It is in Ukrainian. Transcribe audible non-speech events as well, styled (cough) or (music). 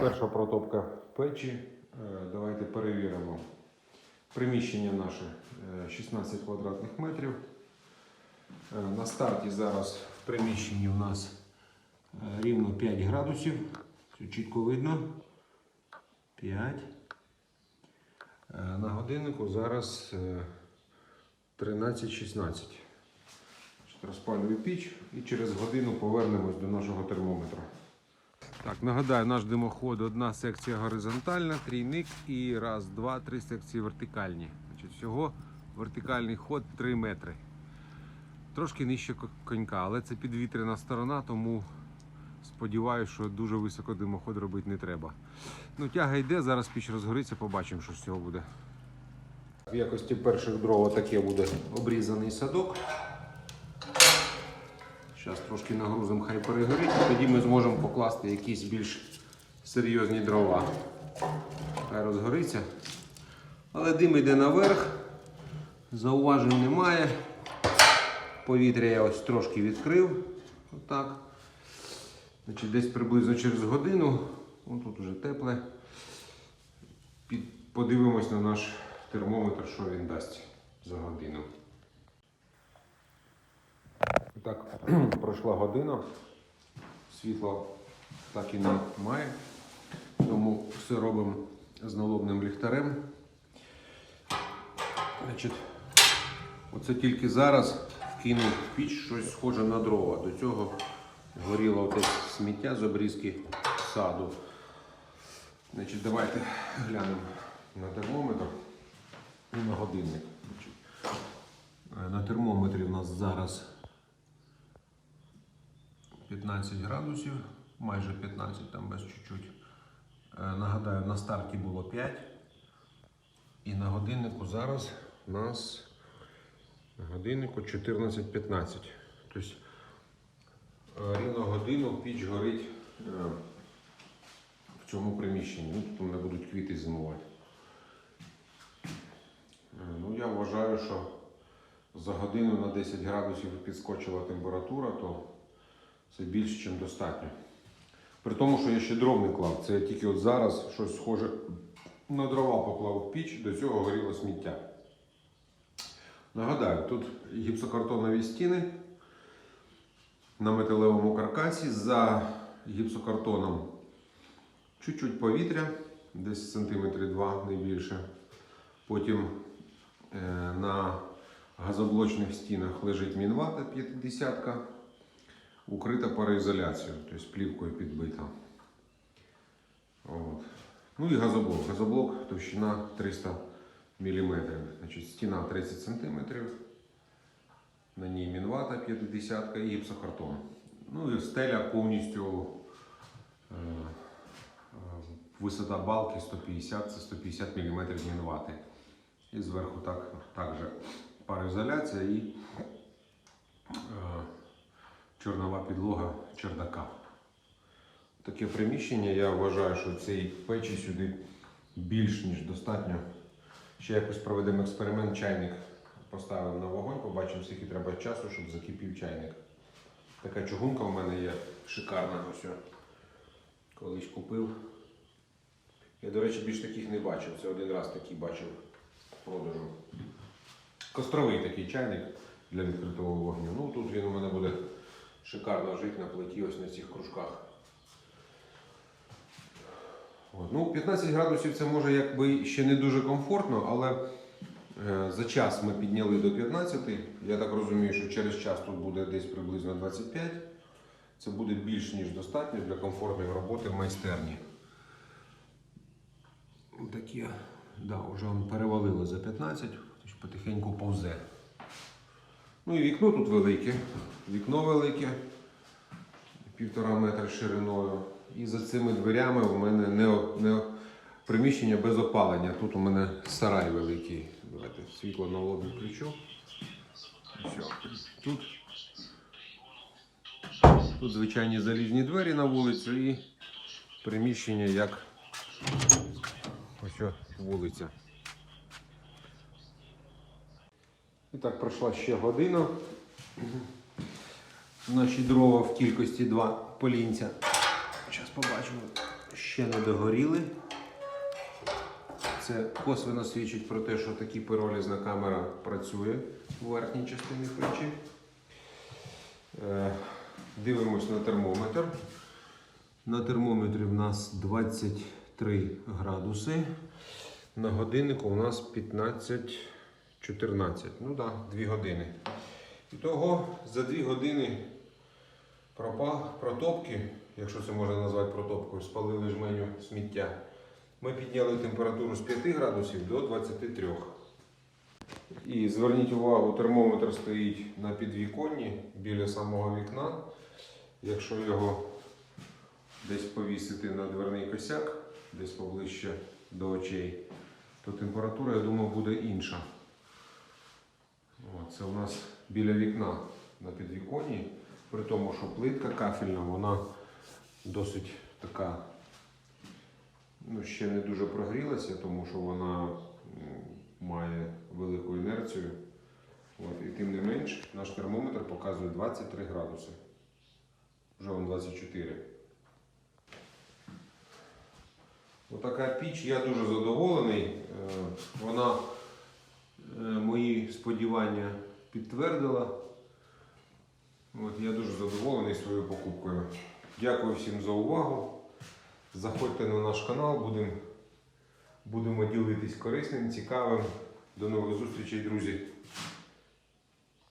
Перша протопка печі. Е, Давайте перевіримо. Приміщення наше е, 16 квадратних метрів. Е, На старті зараз в приміщенні у нас е, рівно 5 градусів. Все чітко видно. 5. Е, На годиннику зараз е, 13.16. Розпалюю піч і через годину повернемось до нашого термометра. Так, нагадаю, наш димоход одна секція горизонтальна, трійник і раз, два, три секції вертикальні. Значить, всього вертикальний ход 3 метри. Трошки нижче конька, але це підвітряна сторона, тому сподіваюся, що дуже високо димоход робити не треба. Ну, тяга йде, зараз піч розгориться, побачимо, що з цього буде. В якості перших дров таке буде обрізаний садок. Зараз трошки нагрузимо, хай перегорить, і тоді ми зможемо покласти якісь більш серйозні дрова. Хай розгориться. Але дим йде наверх, зауважень немає. Повітря я ось трошки відкрив. Отак. Значить, десь приблизно через годину, тут уже тепле. Подивимось на наш термометр, що він дасть за годину. Так, (clears throat) пройшла година, світла так і немає, тому все робимо з налобним ліхтарем. Значить, оце тільки зараз вкинув в піч щось схоже на дрова. До цього горіло десь сміття з обрізки саду. Значить, давайте глянемо на термометр і на годинник. На термометрі в нас зараз 15 градусів, майже 15, там без чуть-чуть. Е, Нагадаю, на старті було 5. І на годиннику зараз у нас на годиннику 14.15. Тобто е, рівно годину піч горить е, в цьому приміщенні. Ну, тут мене будуть квіти зимувати. Ну, я вважаю, що за годину на 10 градусів підскочила температура, то це більш ніж достатньо. При тому, що я ще дров не клав. Це я тільки от зараз щось схоже на дрова поклав в піч, до цього горіло сміття. Нагадаю, тут гіпсокартонові стіни на металевому каркасі. За гіпсокартоном чуть-чуть повітря, десь сантиметри два, не більше. Потім е, на газоблочних стінах лежить мінвата 50 укрита пароізоляцією, тобто плівкою підбита. От. Ну і газоблок. Газоблок товщина 300 мм. Значить, стіна 30 см. На ній мінвата 50 і гіпсокартон. Ну і стеля повністю е, е, висота балки 150 це 150 мм мінвати. І зверху так, також пароізоляція і е, чорнова підлога чердака. Таке приміщення, я вважаю, що цієї печі сюди більш ніж достатньо. Ще якось проведемо експеримент, чайник поставимо на вогонь, побачимо, скільки треба часу, щоб закипів чайник. Така чугунка в мене є шикарна. Ось. Колись купив. Я, до речі, більш таких не бачив. Це один раз такий бачив продажу. Костровий такий чайник для відкритого вогню. Ну тут він у мене буде шикарно жити на плиті ось на цих кружках. Ну, 15 градусів це може якби ще не дуже комфортно, але е, за час ми підняли до 15. Я так розумію, що через час тут буде десь приблизно 25. Це буде більш ніж достатньо для комфортної роботи в майстерні. Таке, да, вже перевалило за 15, тож потихеньку повзе. Ну і вікно тут велике. Вікно велике, півтора метра шириною. І за цими дверями у мене не, не приміщення без опалення. Тут у мене сарай великий. Давайте світло на лобі включу. Все. Тут, тут звичайні залізні двері на вулицю і приміщення як ось вулиця. І так пройшла ще година. Наші дрова в кількості два полінця. Зараз побачимо. ще не догоріли. Це косвенно свідчить про те, що такі пиролізна камера працює у верхній частині печі. Е, Дивимось на термометр. На термометрі в нас 23 градуси. На годиннику у нас 15-14. Ну так, да, 2 години. І того за 2 години пропа, протопки, якщо це можна назвати протопкою, спалили жменю сміття. Ми підняли температуру з 5 градусів до 23. І зверніть увагу, термометр стоїть на підвіконні біля самого вікна. Якщо його десь повісити на дверний косяк, десь поближче до очей, то температура, я думаю, буде інша. Це у нас біля вікна на підвіконні, при тому, що плитка кафельна, вона досить така, ну, ще не дуже прогрілася, тому що вона має велику інерцію. От, і тим не менш, наш термометр показує 23 градуси. Вже он 24. Отака піч, я дуже задоволений. Е, Вона е, мої сподівання підтвердила. От, я дуже задоволений своєю покупкою. Дякую всім за увагу. Заходьте на наш канал, будемо будемо ділитись корисним, цікавим. До нових зустрічей, друзі.